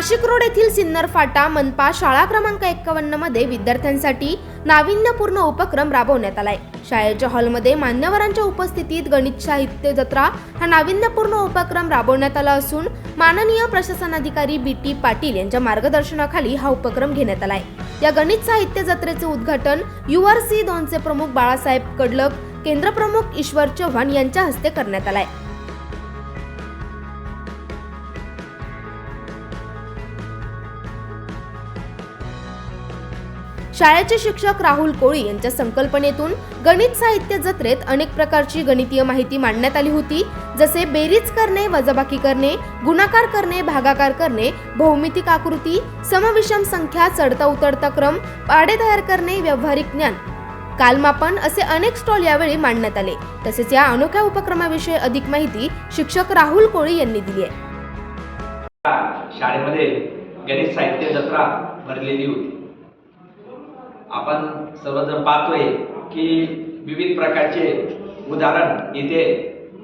Nashik road येथील सिन्नर फाटा मनपा शाळा क्रमांक एक्कावन्नमध्ये विद्यार्थ्यांसाठी नाविन्यपूर्ण उपक्रम राबवण्यात आलाय. शाळेच्या हॉलमध्ये मान्यवरांच्या उपस्थितीत गणित साहित्य जत्रा हा नाविन्यपूर्ण उपक्रम राबवण्यात आला असून माननीय प्रशासनाधिकारी बी टी पाटील यांच्या मार्गदर्शनाखाली हा उपक्रम घेण्यात आलाय. या गणित साहित्य जत्रेचे उद्घाटन युआरसी दोनचे प्रमुख बाळासाहेब कडलक केंद्रप्रमुख ईश्वर चव्हाण यांच्या हस्ते करण्यात आलाय. शाळेचे शिक्षक राहुल कोळी यांच्या संकल्पनेतून गणित साहित्य जत्रेत अनेक प्रकारची गणितीय माहिती मांडण्यात आली होती जसे बेरीज करणे वजाबाकी करणे गुणाकार करणे भागाकार करणे भौमितिक आकृती समविषम संख्या चढता उतरता क्रम पाडे तयार करणे व्यावहारिक ज्ञान. कालमापन असे अनेक स्टॉल यावेळी मांडण्यात आले. तसेच या अनोख्या उपक्रमाविषयी अधिक माहिती शिक्षक राहुल कोळी यांनी दिली आहे. शाळेमध्ये गणित साहित्य जत्रा भरलेली होती. आपण सर्वजण पाहतोय की विविध प्रकारचे उदाहरण इथे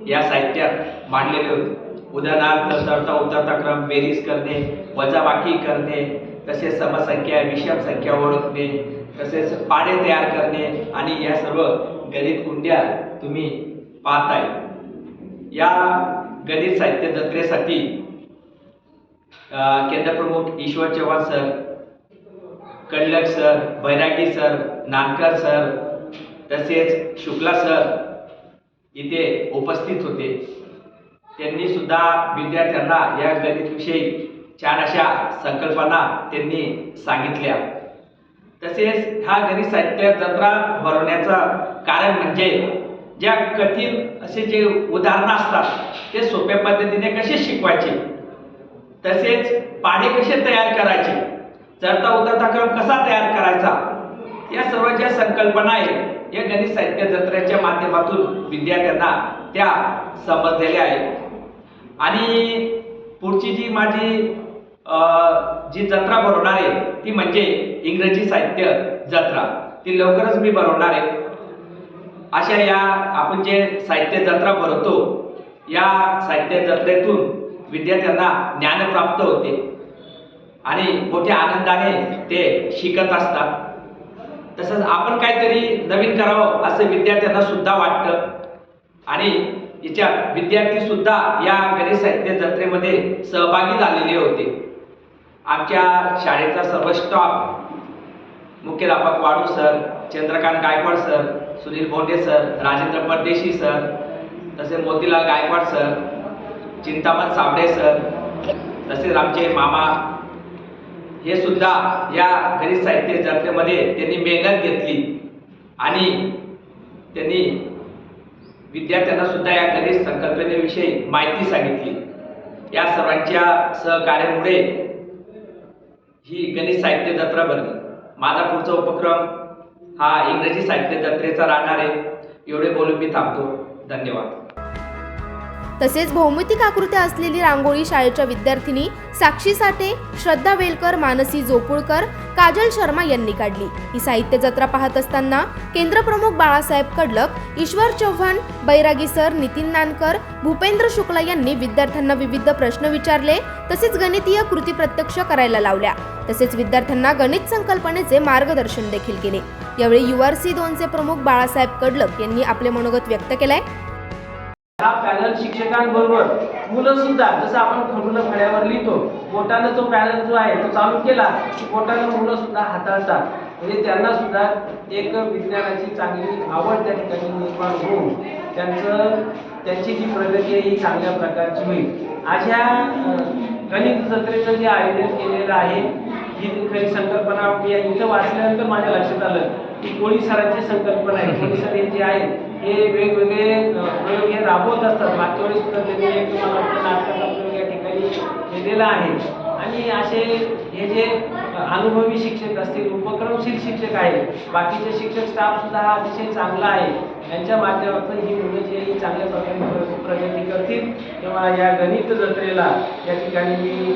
या साहित्यात मांडलेले होते. उदाहरणार्थ चढता उतरता क्रम बेरीज करणे वजाबाकी करणे तसेच समसंख्या विषम संख्या ओळखणे तसेच पाडे तयार करणे आणि या सर्व गणित कुंड्या तुम्ही पाहताय. या गणित साहित्य जत्रेसाठी केंद्रप्रमुख Ishwar Chavan sir Kadlak sir Bairagi sir Nankar sir तसेच शुक्ला सर इथे उपस्थित होते. त्यांनी सुद्धा विद्यार्थ्यांना या गणितविषयी छान अशा संकल्पना त्यांनी सांगितल्या. तसेच हा गणित साहित्य जत्रा भरवण्याचं कारण म्हणजे ज्या कठीण असे जे उदाहरणं असतात ते सोप्या पद्धतीने कसे शिकवायचे? तसेच पाढे कसे तयार करायचे? चढता उतरता क्रम कसा तयार करायचा? या सर्व ज्या संकल्पना आहेत या गणित साहित्य जत्रेच्या माध्यमातून विद्यार्थ्यांना त्या समजलेल्या आहेत. आणि पुढची जी माझी जी जत्रा भरवणार आहे ती म्हणजे इंग्रजी साहित्य जत्रा. ती लवकरच मी भरवणार आहे. अशा या आपण जे साहित्य जत्रा भरवतो या साहित्य जत्रेतून विद्यार्थ्यांना ज्ञान प्राप्त होते. आणि मोठ्या आनंदाने ते शिकत असतात. तसंच आपण काहीतरी नवीन करावं असं विद्यार्थ्यांना सुद्धा वाटतं. आणि याच्यात विद्यार्थी सुद्धा या गणेश साहित्य जत्रेमध्ये सहभागी झालेले होते. आमच्या शाळेचा सर्व स्टॉफ मुख्याध्यापक Wadu sir Chandrakant Gaikwad sir Sunil Bonde sir Rajendra Pardeshi sir तसे मोतीलाल गायकवाड सर चिंतामण साबळे सर तसेच आमचे मामा हे सुद्धा या गणित साहित्य जत्रेमध्ये त्यांनी मेहनत घेतली. आणि त्यांनी विद्यार्थ्यांना सुद्धा या गणित संकल्पनेविषयी माहिती सांगितली. या सर्वांच्या सहकार्यामुळे ही गणित साहित्य जत्रा भरली. माझा पुढचा उपक्रम हा इंग्रजी साहित्य जत्रेचा राहणार आहे. एवढे बोलून मी थांबतो. धन्यवाद. तसेच भौमितिक आकृत्या असलेली रांगोळी शाळेच्या विद्यार्थिनी साक्षी साठे श्रद्धा वेलकर मानसी जोपुळकर काजल शर्मा यांनी काढली. ही साहित्य जत्रा पाहत असताना केंद्रप्रमुख बाळासाहेब कडलक ईश्वर चव्हाण बैरागी सर नितीन नानकर भूपेंद्र शुक्ला यांनी विद्यार्थ्यांना विविध प्रश्न विचारले तसेच गणितीय कृती प्रत्यक्ष करायला लावल्या. तसेच विद्यार्थ्यांना गणित संकल्पनेचे मार्गदर्शन देखील केले. यावेळी युआरसी दोनचे प्रमुख बाळासाहेब कडलक यांनी आपले मनोगत व्यक्त केलाय. हा पॅनल शिक्षकांबरोबर मुलं सुद्धा जसं आपण खडून फळ्यावर लिहितो बोटानं जो पॅनल जो आहे तो चालू केला की बोटानं मुलं सुद्धा हाताळतात. म्हणजे त्यांना सुद्धा एक विज्ञानाची चांगली आवड त्या ठिकाणी निर्माण होऊन त्यांचं त्यांची जी प्रगती आहे ही चांगल्या प्रकारची होईल. अशा अं, गणित जत्रेचं जे आयोजन केलेलं आहे ही खरी संकल्पना या इथं वाचल्यानंतर माझ्या लक्षात आलं की कोळी सरांची संकल्पना आहे. कोळी सर हे जे आहेत हे वेगवेगळे प्रयोग हे राबवत असतात. मागच्या वेळेस सुद्धा त्यांनी एक नाटकाचा प्रयोग या ठिकाणी केलेला आहे. आणि असे हे जे अनुभवी शिक्षक असतील उपक्रमशील शिक्षक आहेत. बाकीचे शिक्षक स्टाफ सुद्धा हा अतिशय चांगला आहे. यांच्या माध्यमातून ही मुलं जी आहे ही चांगल्या प्रकारे प्रगती करतील. तेव्हा या गणित जत्रेला या ठिकाणी मी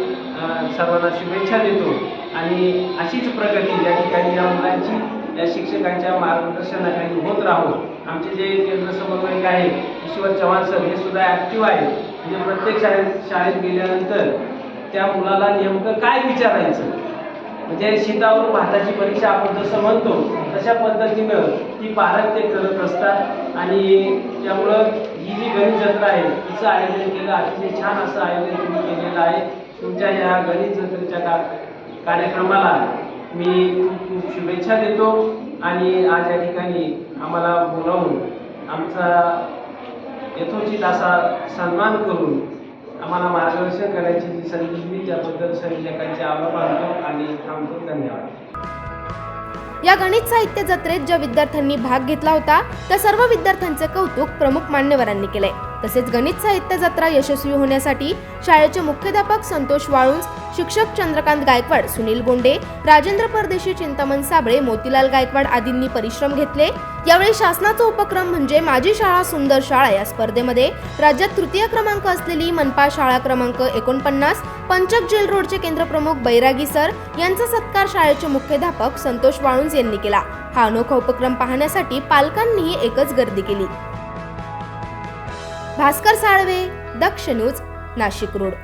सर्वांना शुभेच्छा देतो. आणि अशीच प्रगती या ठिकाणी या मुलांची या शिक्षकांच्या मार्गदर्शनाखाली होत राहू. आमचे जे केंद्र समन्वयक आहे ईश्वर चव्हाण सर हे सुद्धा ॲक्टिव्ह आहेत. म्हणजे प्रत्येक शाळेत शाळेत गेल्यानंतर त्या मुलाला नेमकं काय विचारायचं? म्हणजे शेतावरून भाताची परीक्षा आपण जसं म्हणतो तशा पद्धतीनं ती पालक ते करत असतात. आणि त्यामुळं ही जी गणित जत्रा आहे तिचं आयोजन केलं अतिशय छान असं आयोजन तुम्ही केलेलं आहे. तुमच्या या गणित जत्रेच्या का कार्यक्रमाला मी खूप खूप शुभेच्छा देतो. आणि आज या ठिकाणी आम्हाला बोलावून आमचा यथोचित असा सन्मान करून आम्हाला मार्गदर्शन करायची जी संधी दिली त्याबद्दल संयोजकांचे आभार मानतो आणि थांबतो. धन्यवाद. या गणित साहित्य जत्रेत ज्या विद्यार्थ्यांनी भाग घेतला होता त्या सर्व विद्यार्थ्यांचे कौतुक प्रमुख मान्यवरांनी केले. तसेच गणित साहित्य जत्रा यशस्वी होण्यासाठी शाळेचे मुख्याध्यापक संतोष वाळुंज शिक्षक चंद्रकांत गायकवाड सुनील बोंडे राजेंद्र परदेशी चिंतामण साबळे मोतीलाल गायकवाड आदींनी परिश्रम घेतले. यावेळी शासनाचा उपक्रम म्हणजे माझी शाळा सुंदर शाळा या स्पर्धेमध्ये राज्यात तृतीय क्रमांक असलेली मनपा शाळा क्रमांक एकोणपन्नास पंचक जेल रोडचे केंद्रप्रमुख बैरागी सर यांचा सत्कार शाळेचे मुख्याध्यापक संतोष वाळुंज यांनी केला. हा अनोखा उपक्रम पाहण्यासाठी पालकांनीही एकच गर्दी केली. Bhaskar Salve Daksh news Nashik road.